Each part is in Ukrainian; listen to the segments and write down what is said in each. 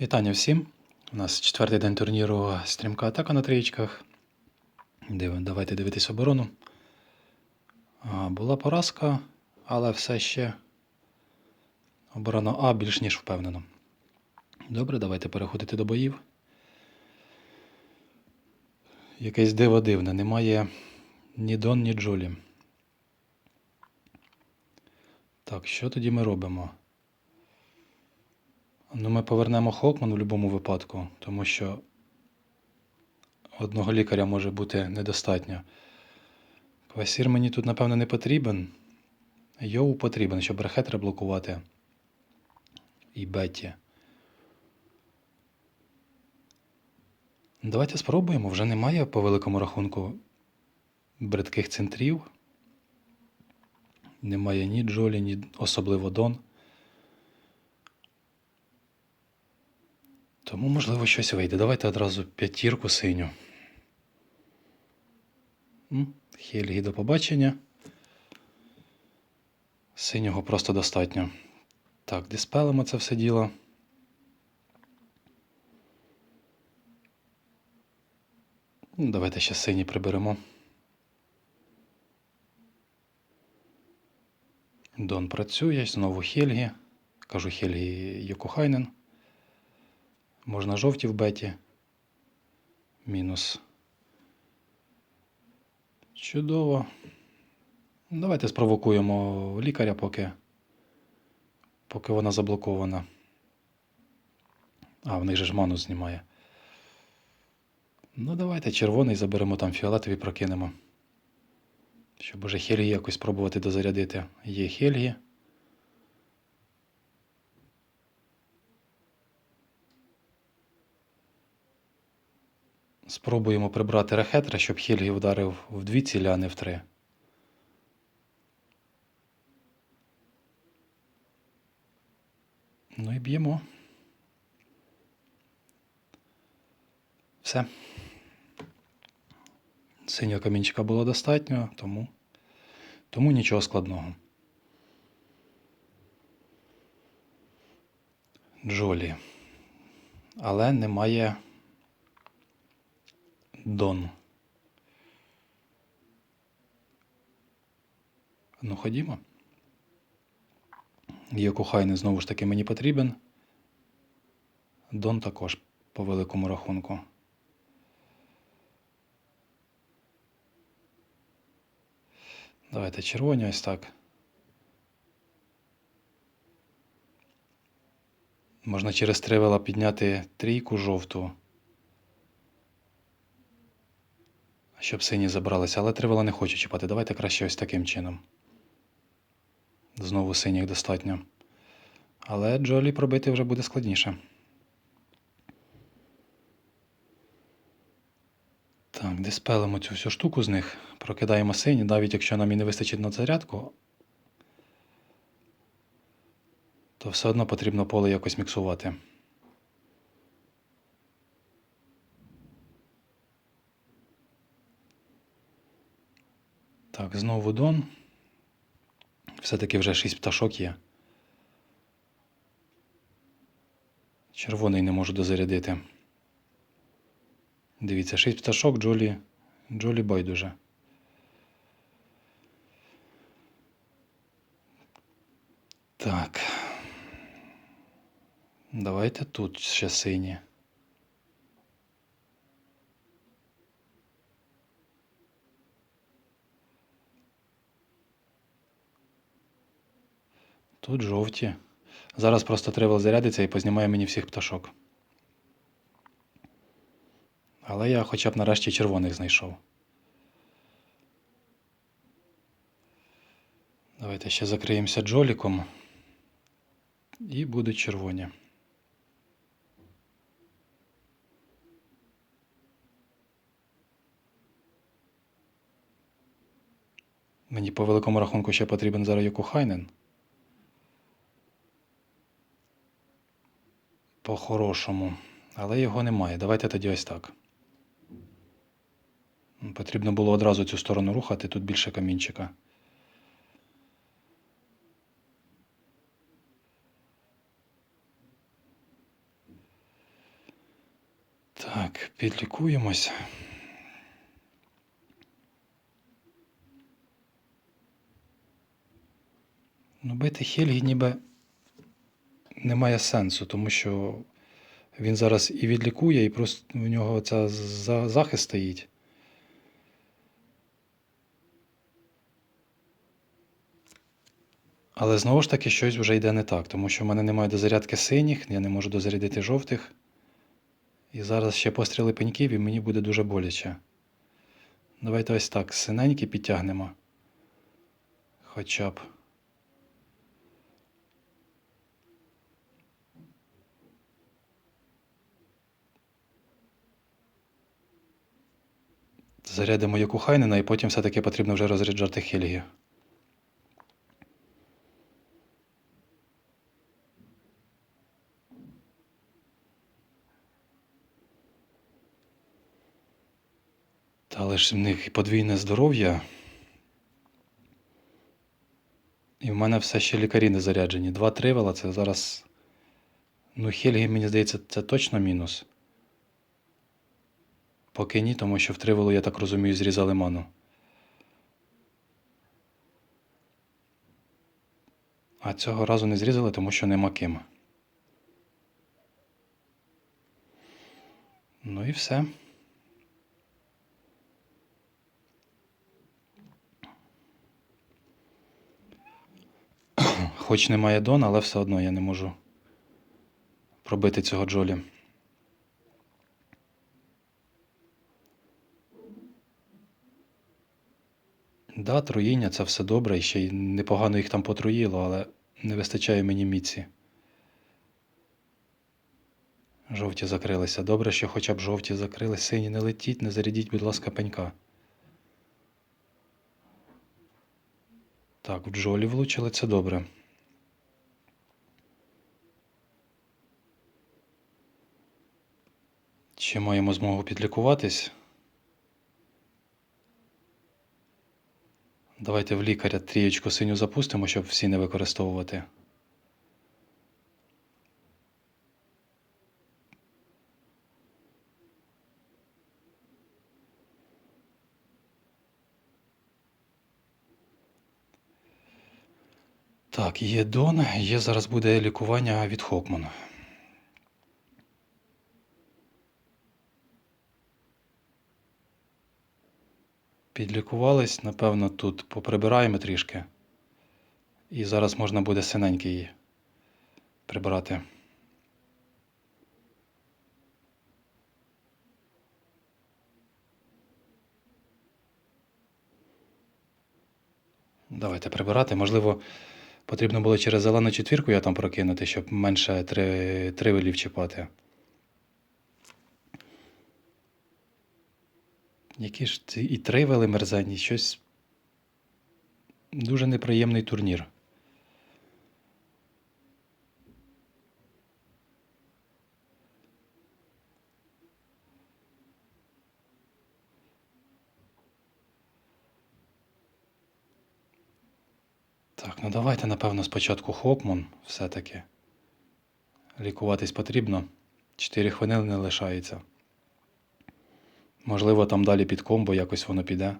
Вітання всім. У нас четвертий день турніру стрімка атака на трієчках. Давайте дивитись оборону. Була поразка, але все ще оборона А більш ніж впевнено. Добре, давайте переходити до боїв. Якесь диво дивне. Немає ні Дон, ні Джолі. Так, що тоді ми робимо? Ну, ми повернемо Хокман в будь-якому випадку, тому що одного лікаря може бути недостатньо. Квасір мені тут, напевно, не потрібен. Йоу потрібен, щоб рехетра блокувати. І Бетті. Давайте спробуємо. Вже немає по великому рахунку бридких центрів. Немає ні Джолі, ні особливо Дон. Тому, можливо, щось вийде. Давайте одразу п'ятірку синю. Хельгі до побачення. Синього просто достатньо. Так, диспелимо це все діло. Ну, Давайте ще синій приберемо. Дон працює, знову Хельгі. Кажу Хельгі Йокохайнен. Можна жовті в беті. Мінус. Чудово. Давайте спровокуємо лікаря, поки, поки вона заблокована. А, в них же ж ману знімає. Ну, давайте червоний заберемо там фіолетовий прокинемо. Щоб уже Хельгі якось спробувати дозарядити. Є Хельгі. Спробуємо прибрати рехетра, щоб Хельгі вдарив в дві цілі, а не в три. Ну і б'ємо. Все. Синього камінчика було достатньо, тому, тому нічого складного. Джолі. Але немає Дон. Ну, ходімо. Йокухайне знову ж таки мені потрібен. Дон також по великому рахунку. Давайте червоні ось так. Можна через тривела підняти трійку жовту. Щоб сині забралися, але тривела не хочу чіпати. Давайте краще ось таким чином. Знову синіх достатньо. Але Джолі пробити вже буде складніше. Так, диспелимо цю всю штуку з них, прокидаємо сині, навіть якщо нам і не вистачить на зарядку, то все одно потрібно поле якось міксувати. Так, знову Дон. Все-таки вже шість пташок є. Червоний не можу дозарядити. Дивіться, шість пташок, Джолі. Джолі байдуже. Так. Давайте тут ще сині. Тут жовті. Зараз просто тревел зарядиться і познімає мені всіх пташок. Але я хоча б нарешті червоних знайшов. Давайте ще закриємося джоліком. І будуть червоні. Мені по великому рахунку ще потрібен зараз Йокухайнен. По-хорошому. Але його немає. Давайте тоді ось так. Потрібно було одразу цю сторону рухати, тут більше камінчика. Так, підлікуємось. Ну, бити Хельгі ніби немає сенсу, тому що він зараз і відлікує, і просто в нього ця захист стоїть. Але знову ж таки щось вже йде не так, тому що в мене немає дозарядки синіх, я не можу дозарядити жовтих. І зараз ще постріли пеньків, і мені буде дуже боляче. Давайте ось так, синенькі підтягнемо. Хоча б. Зарядимо Якухайнена, і потім все-таки потрібно вже розряджати Хельгі. Та але ж в них подвійне здоров'я. І в мене все ще лікарі не заряджені. Два тривела це зараз. Ну, Хельгі, мені здається, це точно мінус. Поки ні, тому що в тривелу, я так розумію, зрізали ману. А цього разу не зрізали, тому що нема ким. Ну і все. Хоч немає Дона, але все одно я не можу пробити цього Джолі. Да, троїння це все добре, і ще й непогано їх там потроїло, але не вистачає мені міці. Жовті закрилися. Добре, що хоча б жовті закрилися. Сині не летіть, не зарядіть, будь ласка, пенька. Так, в Джолі влучили, це добре. Ще маємо змогу підлікуватись. Давайте в лікаря трієчку синю запустимо, щоб всі не використовувати. Так, є Дон, є зараз буде лікування від Хокман. Підлікувались, напевно, тут поприбираємо трішки. І зараз можна буде синенький прибрати. Давайте прибирати. Можливо, потрібно було через зелену четвірку я там прокинути, щоб менше три, тривелів чіпати. Які ж ці і тривели мерзенні, щось дуже неприємний турнір. Так, ну давайте, напевно, спочатку Хокман все-таки. Лікуватись потрібно. Чотири хвилини не лишається. Можливо, там далі під комбо якось воно піде.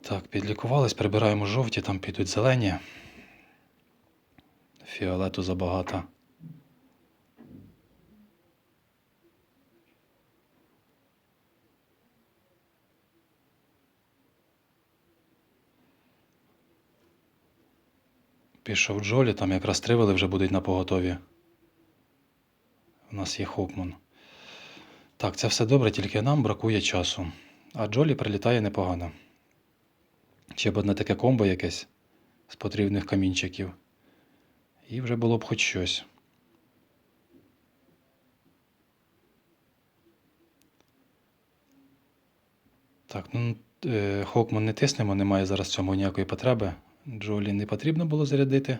Так, підлікувались, прибираємо жовті, там підуть зелені. Фіолету забагато. Пішов Джолі, там якраз тривели вже будуть на поготові. У нас є Хокман. Так, це все добре, тільки нам бракує часу. А Джолі прилітає непогано. Ще б одне таке комбо якесь з потрібних камінчиків. І вже було б хоч щось. Так, ну е, Хокман не тиснемо, немає зараз цьому ніякої потреби. Джолі не потрібно було зарядити.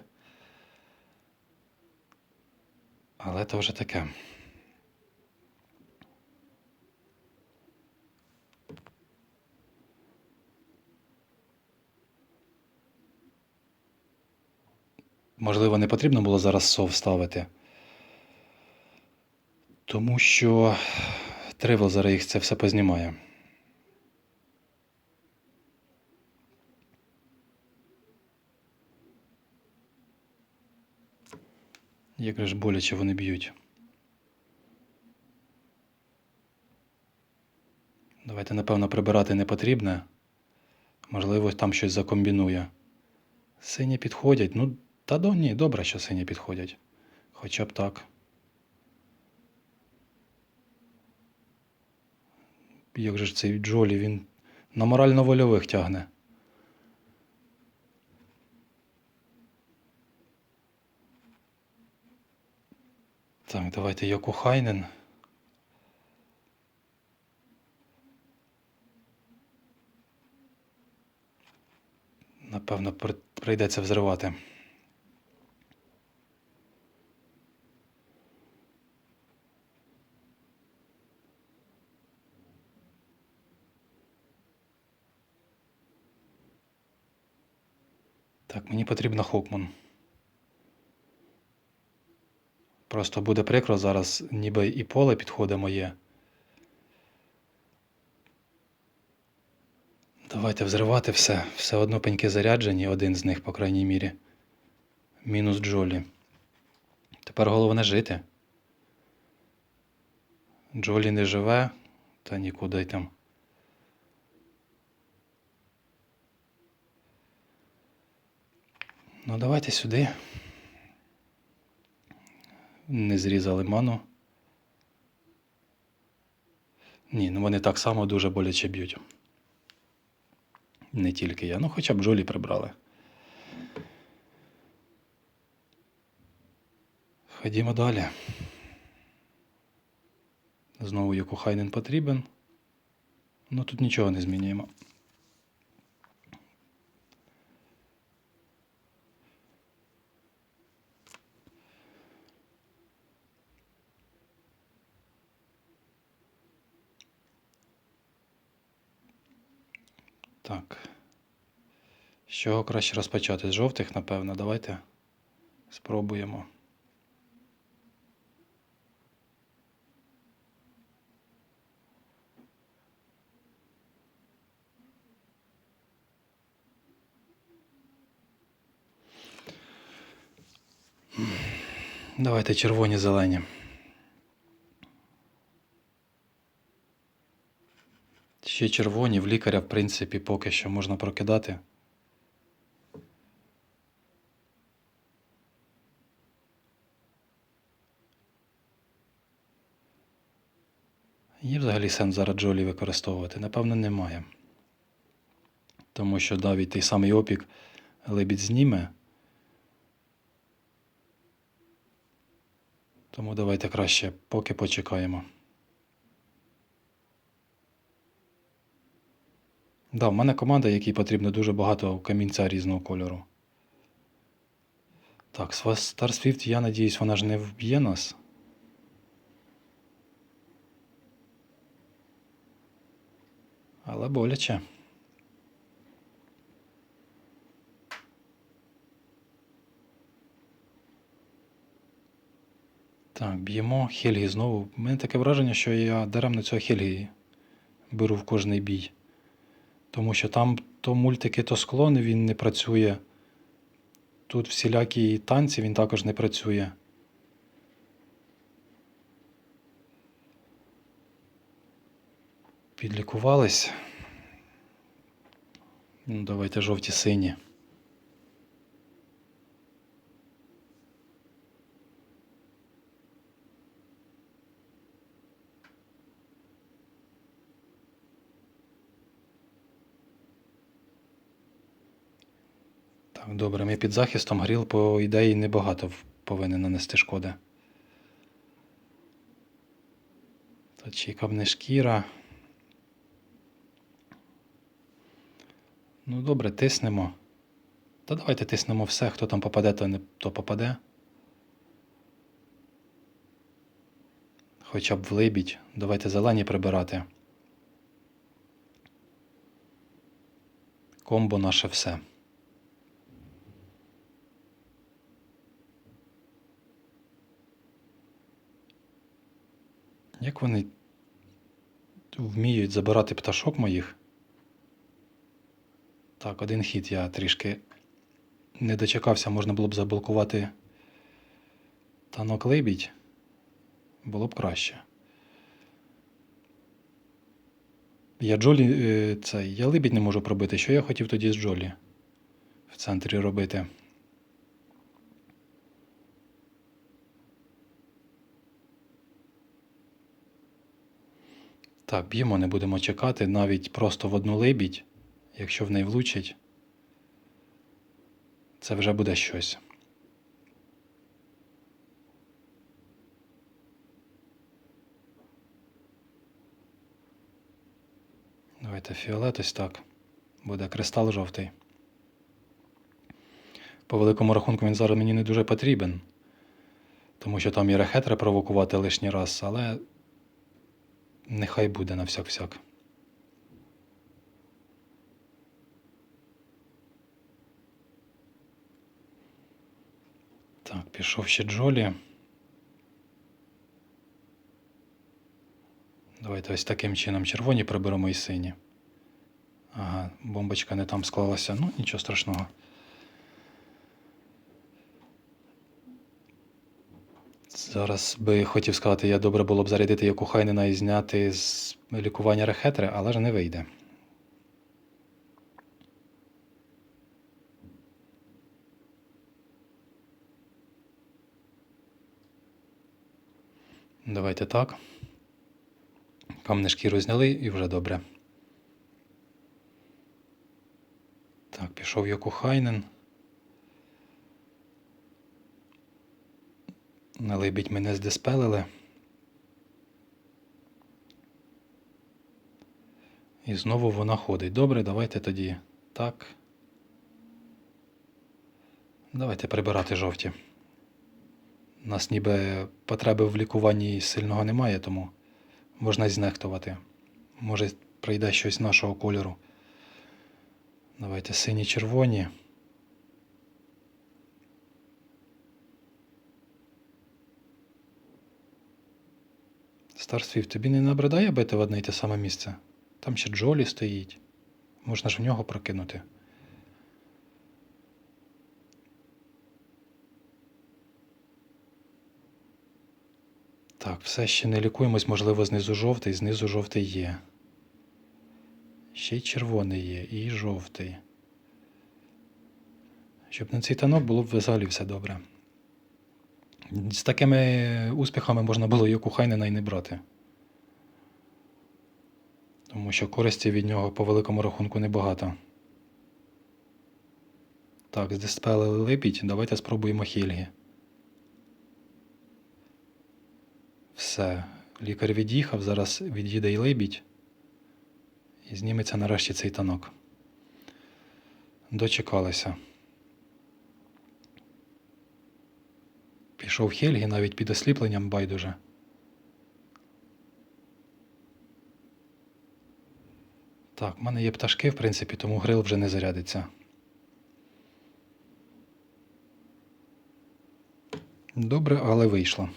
Але то вже таке. Можливо, не потрібно було зараз сов ставити. Тому що тривел зараз їх це все познімає. Як же боляче вони б'ють. Давайте, напевно, прибирати не потрібне. Можливо, там щось закомбінує. Сині підходять. Ну, та до ні, добре, що сині підходять. Хоча б так. Як же ж цей Джолі, він на морально-вольових тягне. Так, давайте Йокухайнен. Напевно, прийдеться взривати. Так, мені потрібна Хокман. Просто буде прикро зараз, ніби і поле підходить моє. Давайте взривати все. Все одно пеньки заряджені, один з них, по крайній мірі. Мінус Джолі. Тепер головне жити. Джолі не живе, та нікуди й там. Ну, давайте сюди. Не зрізали ману. Ні, ну вони так само дуже боляче б'ють. Не тільки я, ну хоча б Джолі прибрали. Ходімо далі. Знову Йокухайнен потрібен. Ну тут нічого не змінюємо. Так. З чого краще розпочати? З жовтих, напевно, давайте спробуємо. Давайте червоні зелені. Ще червоні в лікаря, в принципі, поки що можна прокидати. Є взагалі сенс зараз Джолі використовувати? Напевно, немає. Тому що навіть той самий опік лебідь зніме. Тому давайте краще поки почекаємо. Да, в мене команда, якій потрібно дуже багато камінця різного кольору. Так, Star Swift, я надіюсь, вона ж не вб'є нас. Але боляче. Так, б'ємо Хельгі знову. У мене таке враження, що я даремно цього Хельгі беру в кожний бій. Тому що там то мультики, то склони він не працює. Тут всілякі танці він також не працює. Підлікувались. Ну, давайте жовті сині. Так, добре, ми під захистом гріл, по ідеї, небагато повинен нанести шкоди. Чіка б не шкіра. Ну, добре, тиснемо. Та давайте тиснемо все, хто там попаде, то не то попаде. Хоча б в либідь. Давайте зелені прибирати. Комбо наше все. Як вони вміють забирати пташок моїх? Так, один хід я трішки не дочекався, можна було б заблокувати танок либідь. Було б краще. Я Джолі е, цей, я либідь не можу пробити. Що я хотів тоді з Джолі в центрі робити? Так, б'ємо, не будемо чекати, навіть просто в одну либідь, якщо в неї влучить, це вже буде щось. Давайте фіолет ось так. Буде кристал жовтий. По великому рахунку він зараз мені не дуже потрібен, тому що там і рехет провокувати лишній раз, але нехай буде на всяк-всяк. Так, пішов ще Джолі. Давайте ось таким чином червоні приберемо і сині. Ага, бомбочка не там склалася. Ну, нічого страшного. Зараз би хотів сказати, я добре було б зарядити яку Хайнена і зняти з лікування рехетри, але ж не вийде. Давайте так. Камни шкіру зняли і вже добре. Так, пішов Йокухайнен. На либідь мене здиспелили. І знову вона ходить. Добре, давайте тоді так. Давайте прибирати жовті. У нас ніби потреби в лікуванні сильного немає, тому можна знехтувати. Може прийде щось нашого кольору. Давайте сині червоні. Старсвіфт, тобі не набридає бити в одне й те саме місце? Там ще Джолі стоїть. Можна ж в нього прокинути. Так, все ще не лікуємось, можливо, знизу жовтий, знизу жовтий є. Ще й червоний є, і жовтий. Щоб на цей танок було б взагалі все добре. З такими успіхами можна було Йоку Хайнена і не брати. Тому що користі від нього по великому рахунку небагато. Так, здиспелили липіть, давайте спробуємо Хільги. Все, лікар від'їхав, зараз від'їде і либідь. І зніметься нарешті цей танок. Дочекалися. Пішов Хельгі навіть під осліпленням байдуже. Так, в мене є пташки, в принципі, тому грил вже не зарядиться. Добре, але вийшло.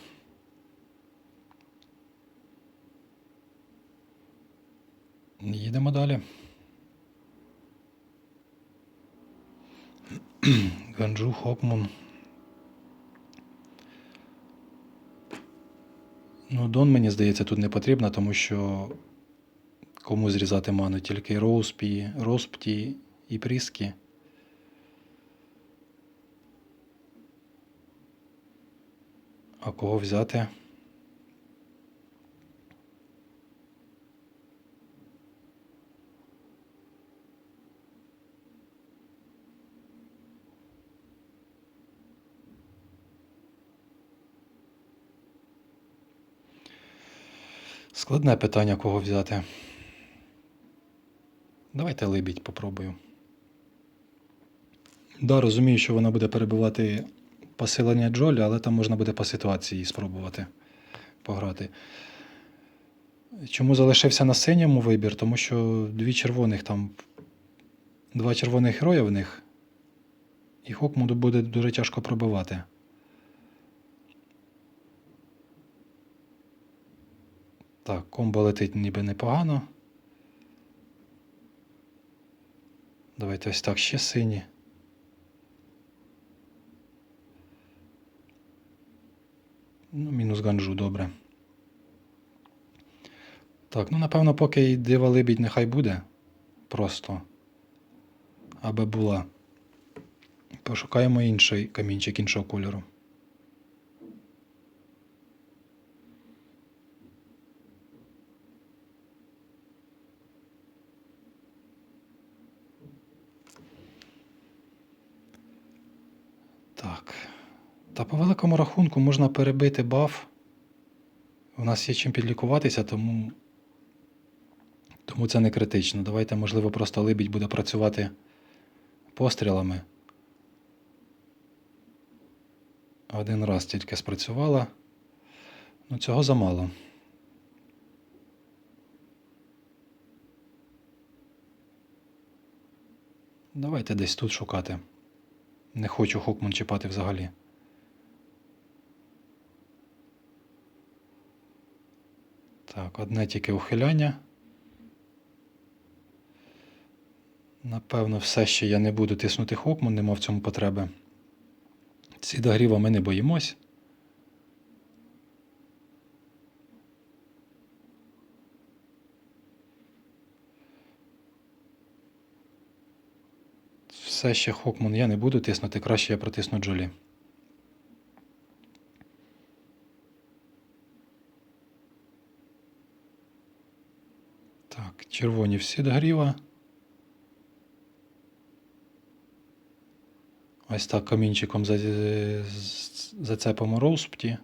Їдемо далі. Ганджу Хокмун. Ну, Дон, мені здається, тут не потрібно, тому що кому зрізати ману тільки Роуспі, Роспті і Пріскі. А кого взяти? Складне питання, кого взяти. Давайте либідь попробую. Да, розумію, що вона буде перебивати посилення Джолі, але там можна буде по ситуації спробувати пограти. Чому залишився на синьому вибір? Тому що дві червоних там, два червоних героя в них, і Хокмуду буде дуже тяжко пробивати. Так, комбо летить ніби непогано. Давайте ось так ще сині. Ну, мінус ганджу, добре. Так, ну напевно, поки дива либідь нехай буде. Просто. Аби була. Пошукаємо інший камінчик іншого кольору. Так. Та по великому рахунку можна перебити баф. У нас є чим підлікуватися, тому, тому це не критично. Давайте, можливо, просто либідь буде працювати пострілами. Один раз тільки спрацювала. Ну, цього замало. Давайте десь тут шукати. Не хочу Хокман чіпати взагалі. Так, одне тільки ухиляння. Напевно, все ще я не буду тиснути Хокман, нема в цьому потреби. Ці догріва ми не боїмось. Все ще Хокман я не буду тиснути, краще я протисну Джолі. Так, червоні всі догріва. Ось так камінчиком за- зацепимо розпті.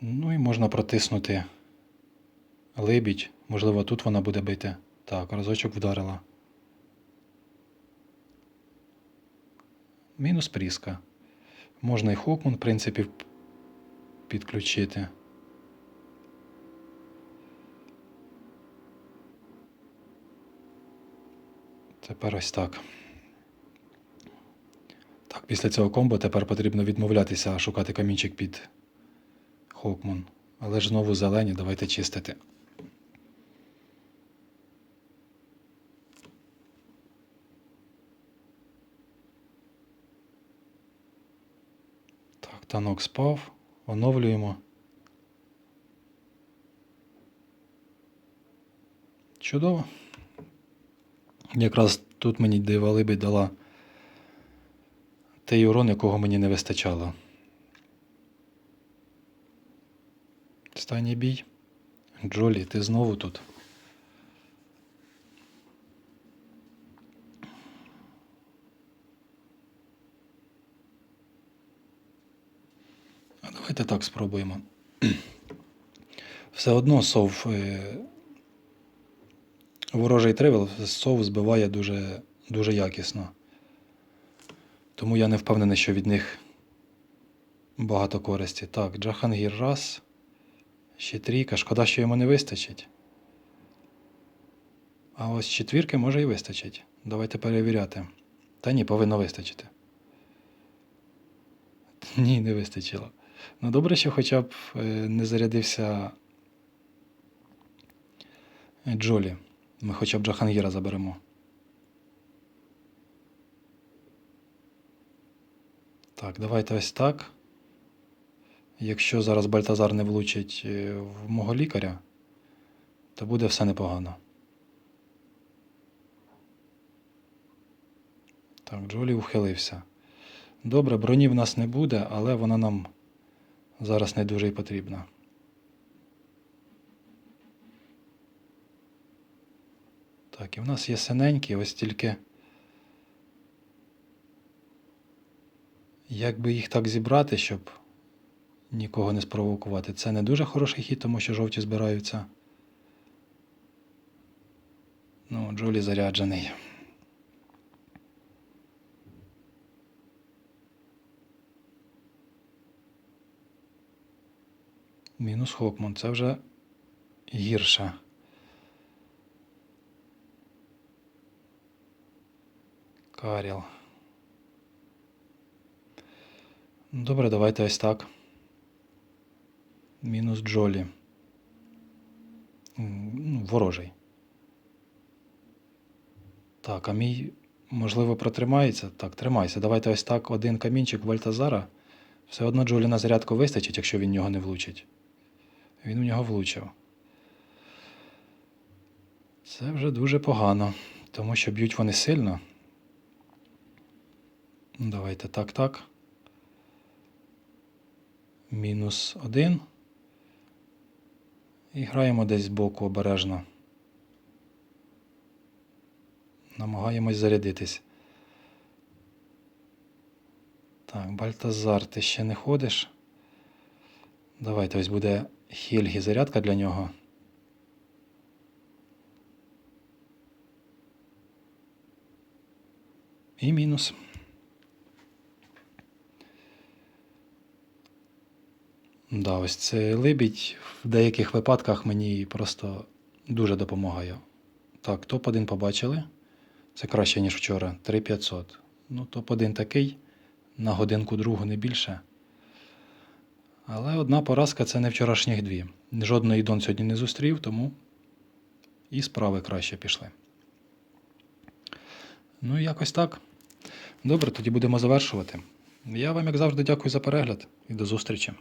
Ну і можна протиснути либідь. Можливо, тут вона буде бити. Так, разочок вдарила. Мінус пріска. Можна і Хокман, в принципі, підключити. Тепер ось так. Так, після цього комбо тепер потрібно відмовлятися, шукати камінчик під Хокман. Але ж знову зелені, давайте чистити. Так, танок спав. Оновлюємо. Чудово. Якраз тут мені дива либідь дала той урон, якого мені не вистачало. Останній бій. Джолі, ти знову тут. А давайте так спробуємо. Все одно сов е, ворожий тривел сов збиває дуже, дуже якісно. Тому я не впевнений, що від них багато користі. Так, Джахангір раз. Ще трійка. Шкода, що йому не вистачить. А ось четвірки може і вистачить. Давайте перевіряти. Та ні, повинно вистачити. Ні, не вистачило. Ну добре, що хоча б е, не зарядився Джолі. Ми хоча б Джахангіра заберемо. Так, давайте ось так. Якщо зараз Бальтазар не влучить е, в мого лікаря, то буде все непогано. Так, Джолі ухилився. Добре, броні в нас не буде, але вона нам зараз не дуже і потрібна. Так, і в нас є синенькі, ось тільки. Як би їх так зібрати, щоб нікого не спровокувати? Це не дуже хороший хід, тому що жовті збираються. Ну, Джолі заряджений. Мінус Хокман, це вже гірше. Каріл. Добре, давайте ось так. Мінус Джолі. Ну, Ворожий. Так, а мій, можливо, протримається? Так, тримайся. Давайте ось так один камінчик Вальтазара. Все одно Джолі на зарядку вистачить, якщо він нього не влучить. Він в нього влучив. Це вже дуже погано, тому що б'ють вони сильно. Ну, Давайте так, так. Мінус один. І граємо десь збоку обережно. Намагаємось зарядитись. Так, Бальтазар, ти ще не ходиш. Давайте ось буде Хельгі зарядка для нього. І мінус. Да, ось цей либідь в деяких випадках мені просто дуже допомагає. Так, топ-1 побачили. Це краще, ніж вчора. 3500. Ну, топ-1 такий, на годинку другу не більше. Але одна поразка це не вчорашніх дві. Жодної Дон сьогодні не зустрів, тому і справи краще пішли. Ну, якось так. Добре, тоді будемо завершувати. Я вам, як завжди, дякую за перегляд і до зустрічі.